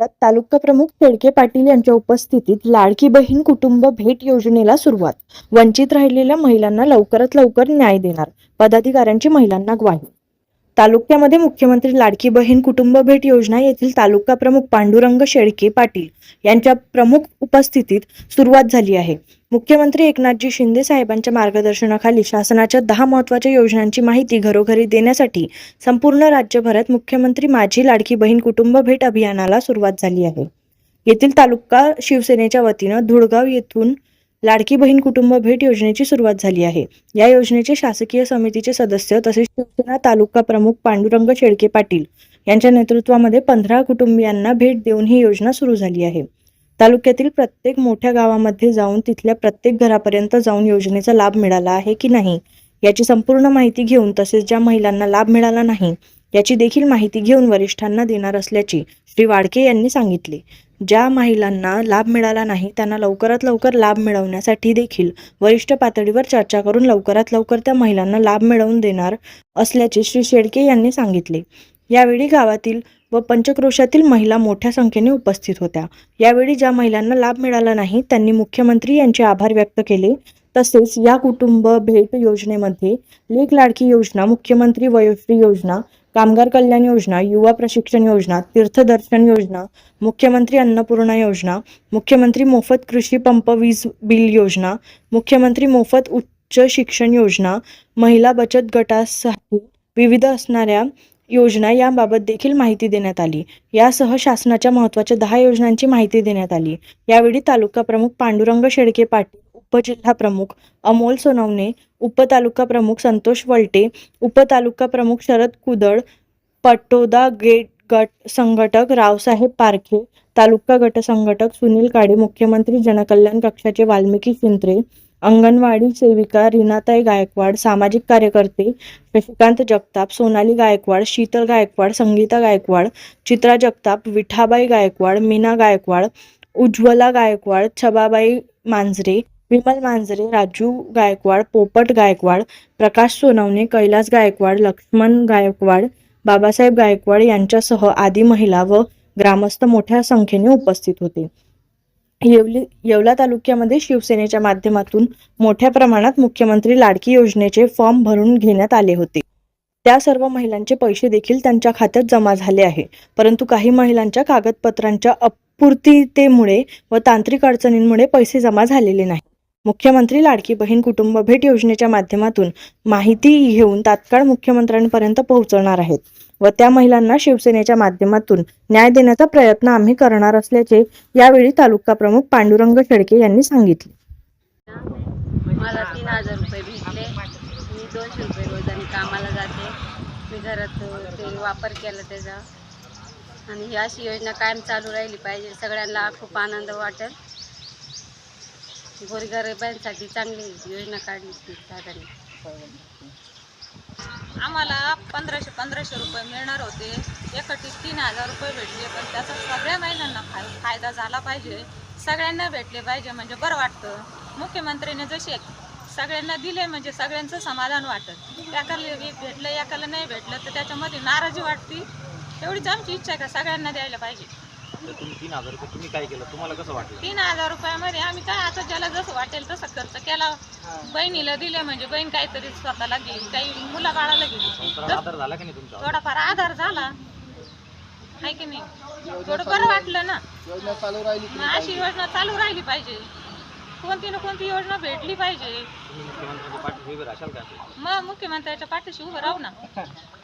तालुका प्रमुख तेडके पाटील यांच्या उपस्थितीत लाडकी बहीण कुटुंब भेट योजनेला सुरुवात. वंचित राहिलेल्या महिलांना लवकरात लवकर न्याय देणार. पदाधिकाऱ्यांची महिलांना ग्वाही. तालुक्यामध्ये मुख्यमंत्री लाडकी बहीण कुटुंब भेट योजना येथील तालुका प्रमुख पांडुरंग शेळके पाटील यांच्या प्रमुख उपस्थितीत सुरुवात झाली आहे. मुख्यमंत्री एकनाथजी शिंदे साहेबांच्या मार्गदर्शनाखाली शासनाच्या दहा महत्त्वाच्या योजनांची माहिती घरोघरी देण्यासाठी संपूर्ण राज्यभरात मुख्यमंत्री माझी लाडकी बहीण कुटुंब भेट अभियानाला सुरुवात झाली आहे. येथील तालुका शिवसेनेच्या वतीनं धुळगाव येथून लाडकी बहीण कुटुंब भेट योजनेची सुरुवात झाली आहे. या योजनेचे शासकीय समितीचे सदस्य तसेच शिवसेना तालुका प्रमुख पांडुरंग शेळके पाटील यांच्या नेतृत्वामध्ये पंधरा कुटुंबियांना भेट देऊन ही योजना सुरू झाली आहे. तालुक्यातील प्रत्येक मोठ्या गावामध्ये जाऊन तिथल्या प्रत्येक घरापर्यंत जाऊन योजनेचा लाभ मिळाला आहे की नाही याची संपूर्ण माहिती घेऊन तसेच ज्या महिलांना लाभ मिळाला नाही याची देखील माहिती घेऊन वरिष्ठांना देणार असल्याची श्री वाडके यांनी सांगितले. ज्या महिलांना लाभ मिळाला नाही त्यांना लवकरात लवकर लाभ मिळवण्यासाठी देखील वरिष्ठ पातळीवर चर्चा करून लवकरात लवकर त्या महिलांना लाभ मिळवून देणार असल्याचे श्री शेडके यांनी सांगितले. यावेळी गावातील व पंचक्रोशातील महिला मोठ्या संख्येने उपस्थित होत्या. यावेळी ज्या महिलांना लाभ मिळाला नाही त्यांनी मुख्यमंत्री यांचे आभार व्यक्त केले. तसेच या कुटुंब भेट योजनेमध्ये लेख लाडकी योजना मुख्यमंत्री वयोश्री योजना कामगार कल्याण योजना युवा प्रशिक्षण योजना तीर्थदर्शन योजना मुख्यमंत्री अन्नपूर्णा योजना मुख्यमंत्री मोफत कृषी पंप वीज बिल योजना मुख्यमंत्री मोफत उच्च शिक्षण योजना महिला बचत गटासाठी विविध असणाऱ्या योजना याबाबत देखील माहिती देण्यात आली. यासह शासनाच्या महत्त्वाच्या दहा योजनांची माहिती देण्यात आली. यावेळी तालुका प्रमुख पांडुरंग शेळके पाटील उपजिल्हा प्रमुख अमोल सोनवणे उपतालुका प्रमुख संतोष वलटे उपतालुका प्रमुख शरद कुदळ पटोदा गेट गट संघटक रावसाहेब पारखे तालुका गट संघटक सुनील काडे मुख्यमंत्री जनकल्याण कक्षाचे वाल्मिकी शिंत्रे अंगणवाडी सेविका रीनाताई गायकवाड सामाजिक कार्यकर्ते शशिकांत जगताप सोनाली गायकवाड शीतल गायकवाड संगीता गायकवाड चित्रा जगताप विठाबाई गायकवाड मीना गायकवाड उज्ज्वला गायकवाड छबाबाई मांजरे विमल मांजरे राजू गायकवाड पोपट गायकवाड प्रकाश सोनवणे कैलास गायकवाड लक्ष्मण गायकवाड बाबासाहेब गायकवाड यांच्यासह आदी महिला व ग्रामस्थ मोठ्या संख्येने उपस्थित होते. येवली येवला तालुक्यामध्ये शिवसेनेच्या माध्यमातून मोठ्या प्रमाणात मुख्यमंत्री लाडकी योजनेचे फॉर्म भरून घेण्यात आले होते. त्या सर्व महिलांचे पैसे देखील त्यांच्या खात्यात जमा झाले आहे. परंतु काही महिलांच्या कागदपत्रांच्या अपूर्तीतेमुळे व तांत्रिक अडचणींमुळे पैसे जमा झालेले नाही. मुख्यमंत्री लाडकी बहीण कुटुंब भेट योजनेच्या माध्यमातून माहिती घेऊन तात्काळ मुख्यमंत्र्यांपर्यंत पोहोचवणार आहेत व त्या महिलांना शिवसेनेच्या माध्यमातून न्याय देण्याचा प्रयत्न आम्ही करणार असल्याचे यावेळी तालुका प्रमुख पांडुरंग शेडके यांनी सांगितले. मला तीन हजार रुपये भेटले. मी दोनशे रुपये रोजाने कामाला जाते. मी घरात ते वापर केला त्याचा. आणि ही अशी योजना कायम चालू राहिली पाहिजे. सगळ्यांना खूप आनंद वाटेल. गोरगरिबांसाठी चांगली योजना काढली ती दादाने. आम्हाला पंधराशे पंधराशे रुपये मिळणार होते. एकटीस तीन हजार रुपये भेटले पण त्याचा सगळ्या महिलांना फाय फायदा झाला पाहिजे. सगळ्यांना भेटले पाहिजे म्हणजे बरं वाटतं. मुख्यमंत्रीने जसे सगळ्यांना दिले म्हणजे सगळ्यांचं समाधान वाटत. एकाला एक भेटलं एकाला नाही भेटलं तर त्याच्यामध्ये नाराजी वाटते. एवढीच आमची इच्छा आहे का सगळ्यांना द्यायला पाहिजे. तर तुम्ही तीन हजार रुपये तुम्ही काय केलं? तुम्हाला कसं वाटलं? तीन हजार रुपयामध्ये आम्ही काय आता ज्याला जसं वाटेल तसं खर्च केला. बहिणीला दिले म्हणजे बहीण काहीतरी स्वतःला घेईल काही मुला बाळाला घेईल. संसाराला आधार झाला की नाही तुमचा थोडाफार आधार झाला. आहे की नाही? थोडं बरं वाटलं ना. मग अशी योजना चालू राहिली पाहिजे. कोणती ना कोणती योजना भेटली पाहिजे. तुम्ही मुख्यमंत्र्यांच्या पाठीशी उभे राहाल का? मग मुख्यमंत्र्याच्या पाठीशी उभं राहू ना.